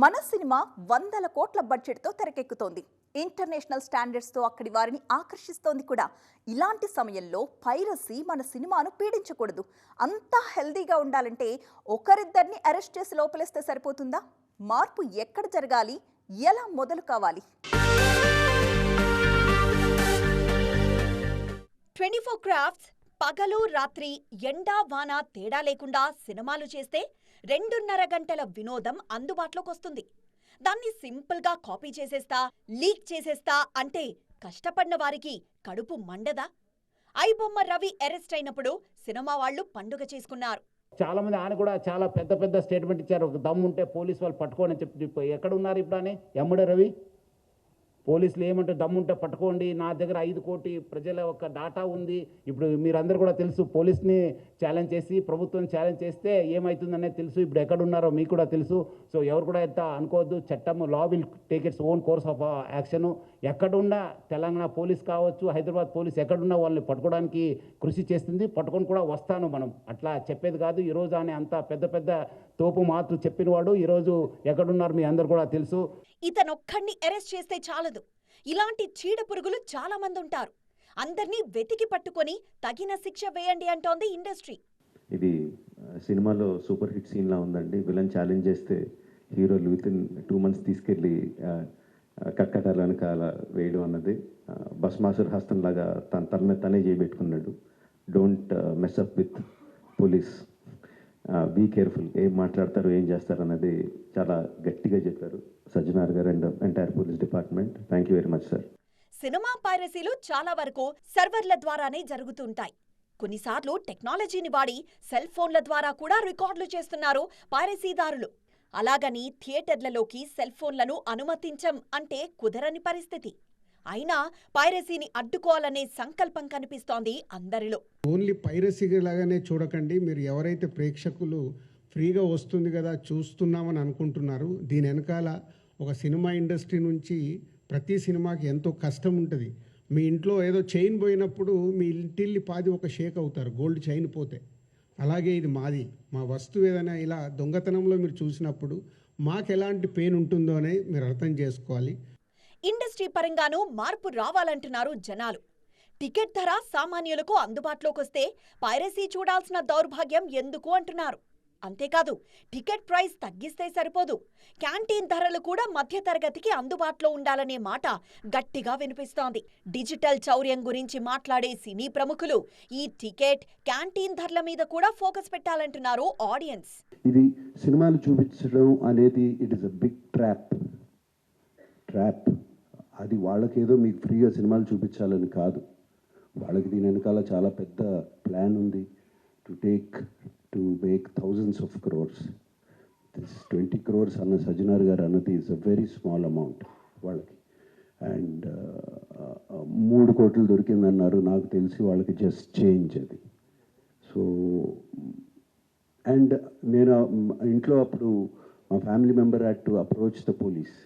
మన సినిమా వందల కోట్ల బడ్జెట్తో తెరకెక్కుతోంది. ఇంటర్నేషనల్ స్టాండర్డ్స్తో అక్కడి వారిని ఆకర్షిస్తోంది కూడా. ఇలాంటి సమయంలో పైరసీ మన సినిమాను పీడించకూడదు. అంతా హెల్దీగా ఉండాలంటే ఒకరిద్దరిని అరెస్ట్ చేసి లోపలేస్తే సరిపోతుందా? మార్పు ఎక్కడ జరగాలి? ఎలా మొదలు కావాలి? ట్వంటీ ఫోర్ క్రాఫ్ట్స్ పగలు రాత్రి ఎండా వాన తేడా లేకుండా సినిమాలు చేస్తే రెండున్నర గంటల వినోదం అందుబాటులోకి వస్తుంది. దాన్ని సింపుల్గా కాపీ చేసేస్తా లీక్ చేసేస్తా అంటే కష్టపడిన వారికి కడుపు మండదా? ఐబొమ్మ రవి అరెస్ట్ అయినప్పుడు సినిమా వాళ్ళు పండుగ చేసుకున్నారు. చాలా మంది ఆయన కూడా చాలా పెద్ద పెద్ద స్టేట్మెంట్ ఇచ్చారు. ఒక దమ్ ఉంటే పోలీసు వాళ్ళు పట్టుకోని చెప్పి ఎక్కడ ఉన్నారు ఇప్పుడు అని ఎమ్మడే రవి? పోలీసులు ఏమంటే దమ్ము ఉంటే పట్టుకోండి నా దగ్గర ఐదు కోటి ప్రజల ఒక డాటా ఉంది. ఇప్పుడు మీరందరూ కూడా తెలుసు పోలీస్ని ఛాలెంజ్ చేసి ప్రభుత్వం ఛాలెంజ్ చేస్తే ఏమవుతుందనేది తెలుసు. ఇప్పుడు ఎక్కడ ఉన్నారో మీకు కూడా తెలుసు. సో ఎవరు కూడా ఎంత అనుకోవద్దు. చట్టం law will take its own course of action ఎక్కడున్నా తెలంగాణ పోలీస్ కావచ్చు హైదరాబాద్ పోలీస్ ఎక్కడున్నా వాళ్ళని పట్టుకోవడానికి కృషి చేస్తుంది. పట్టుకొని కూడా వస్తాను మనం. అట్లా చెప్పేది కాదు. ఈరోజు అని అంత పెద్ద పెద్ద తోపు మాటలు చెప్పినవాడు. ఈరోజు ఎక్కడున్నారు మీ అందరు కూడా తెలుసు. ఇతనొక్కడిని అరెస్ట్ చేస్తే చాలదు. ఇలాంటి చీడ పురుగులు చాలా మంది ఉంటారు. అందర్నీ వెతికి పట్టుకొని తగిన శిక్ష వేయండి అంటోంది ఇండస్ట్రీ. ఇది సినిమాలో సూపర్ హిట్ సీన్లా ఉందండి. విలన్ ఛాలెంజ్ చేస్తే హీరోలు విత్ ఇన్ టూ మంత్స్ తీసుకెళ్ళి ఆ, వెనకాల వేయడం అన్నది ఆ, భస్మాసుర హస్తం లాగా తన తన మీద తనే చేయబెట్టుకున్నాడు. Don't mess up with police be careful ఏం మాట్లాడతారు ఏం చేస్తారు అన్నది చాలా గట్టిగా చెప్పారు. Sajjanar garu and entire police department. Thank you very much sir cinema పైరసీలు చాలా వరకు సర్వర్ల ద్వారానే జరుగుతుంటాయి. కొన్నిసార్లు టెక్నాలజీని వాడి సెల్ ఫోన్ల ద్వారా కూడా రికార్డులు చేస్తున్నారు పైరసీదారులు. అలాగని థియేటర్లలోకి సెల్ ఫోన్లను అనుమతించం అంటే కుదరని పరిస్థితి. అయినా పైరసీని అడ్డుకోవాలనే సంకల్పం కనిపిస్తోంది అందరిలో. ఓన్లీ పైరసీ లాగానే చూడకండి. మీరు ఎవరైతే ప్రేక్షకులు ఫ్రీగా వస్తుంది కదా చూస్తున్నామని అనుకుంటున్నారు దీని వెనకాల ఒక సినిమా ఇండస్ట్రీ నుంచి ప్రతి సినిమాకి ఎంతో కష్టం ఉంటుంది. మీ ఇంట్లో ఏదో చైన్ పోయినప్పుడు మీ ఇంటిల్లి పాది ఒక షేక్ అవుతారు గోల్డ్ చైన్ పోతే. అలాగే ఇది మాది. మా వస్తువు ఏదైనా ఇలా దొంగతనంలో మీరు చూసినప్పుడు మాకు ఎలాంటి పెయిన్ ఉంటుందో అని మీరు అర్థం చేసుకోవాలి. ఇండస్ట్రీ పరంగానూ మార్పు రావాలంటున్నారు జనాలు. టికెట్ ధర సామాన్యులకు అందుబాటులోకి వస్తే పైరసీ చూడాల్సిన దౌర్భాగ్యం ఎందుకు అంటున్నారు. అంతేకాదు టికెట్ ప్రైస్ తగ్గిస్తే సరిపోదు. క్యాంటీన్ ధరలు కూడా మధ్యతరగతికి అందుబాటులో ఉండాలనే మాట గట్టిగా వినిపిస్తోంది. డిజిటల్ చౌర్యం గురించి మాట్లాడే సినీ ప్రముఖులు ఈ టికెట్ క్యాంటీన్ ధరల మీద కూడా ఫోకస్ పెట్టాలంటున్నారు ఆడియన్స్. ఇది సినిమాలు చూపించడం అనేది it is a big trap trap అది వాళ్ళకేదో మీకు ఫ్రీగా సినిమాలు చూపించాలని కాదు. వాళ్ళకి దీని వెనకాల చాలా పెద్ద ప్లాన్ ఉంది. To take to make thousands of crores this twenty crores అన్న సజ్జనార్ గారు అన్నది is a very small amount వాళ్ళకి. అండ్ మూడు కోట్లు దొరికిందన్నారు. నాకు తెలిసి వాళ్ళకి జస్ట్ చేంజ్ అది. సో అండ్ నేను ఇంట్లో అప్పుడు మా family member had to approach the police